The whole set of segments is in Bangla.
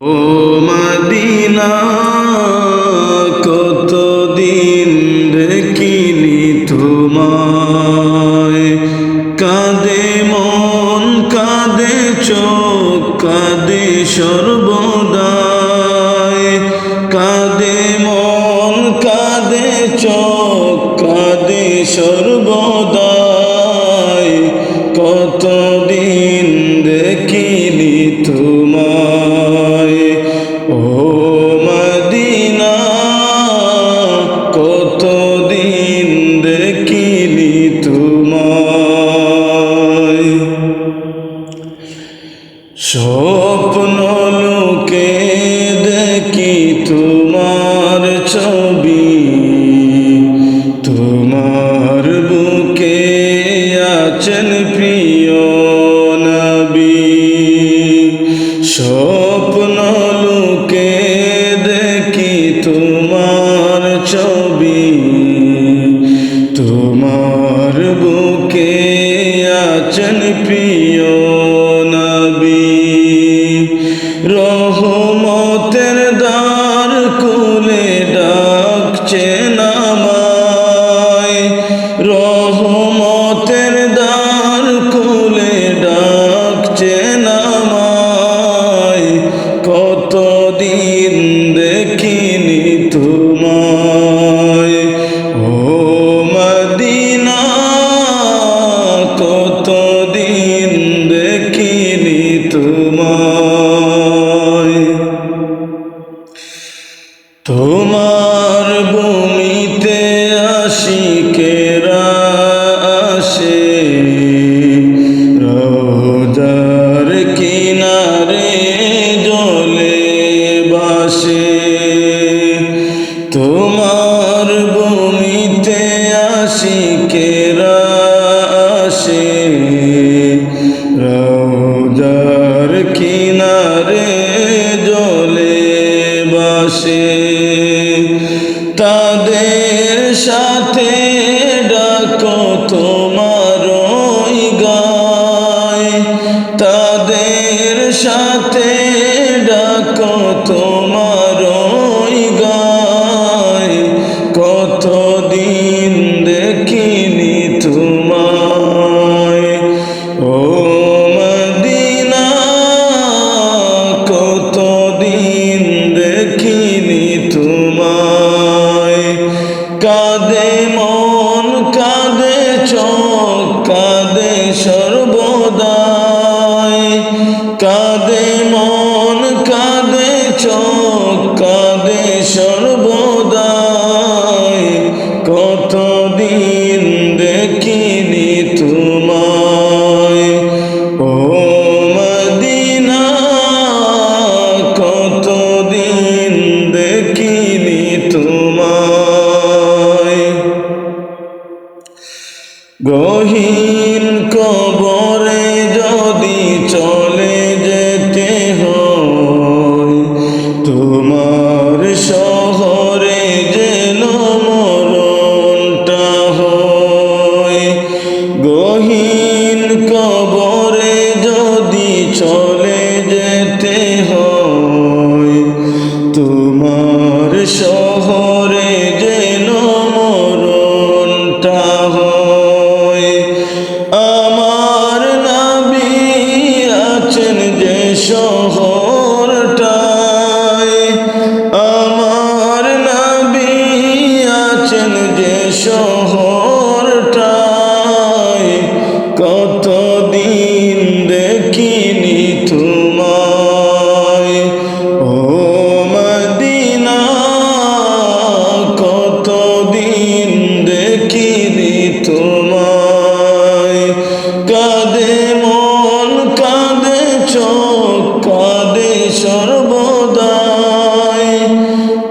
ও মদিনা, কতদিন দেখিনি তোমায়। কাঁদে মন, কাঁদে চোখ, কাঁদে সর্বদায় কাঁদে মন, কাঁদে চোখ, কাঁদে সর্বদায় স্বপ্ন লোকে দেখি তোমার ছবি। তোমার বুকে আছেন প্রিয় নবী। স্বপ্ন লোকে দেখি তোমার ছবি। তোমার বুকে তোমার ভূমিতে আশিকেরা আসে? রোজার কিনারে জলে বাসে। তোমার ভূমিতে আশিকেরা আসে? রোজার কিনারে জলে বাসে। সাথে ডাকো তোমার গায়। তাদের সাথে ডাকো তোমার কাঁদে কবরে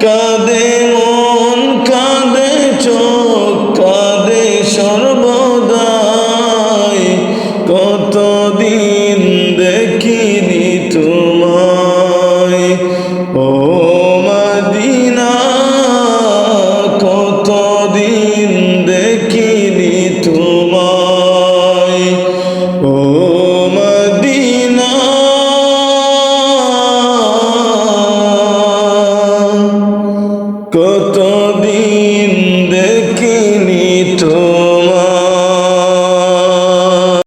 কাঁদে মন কাঁদে চোখ কাঁদে সর্বদাই। কতদিন দেখি কতদিন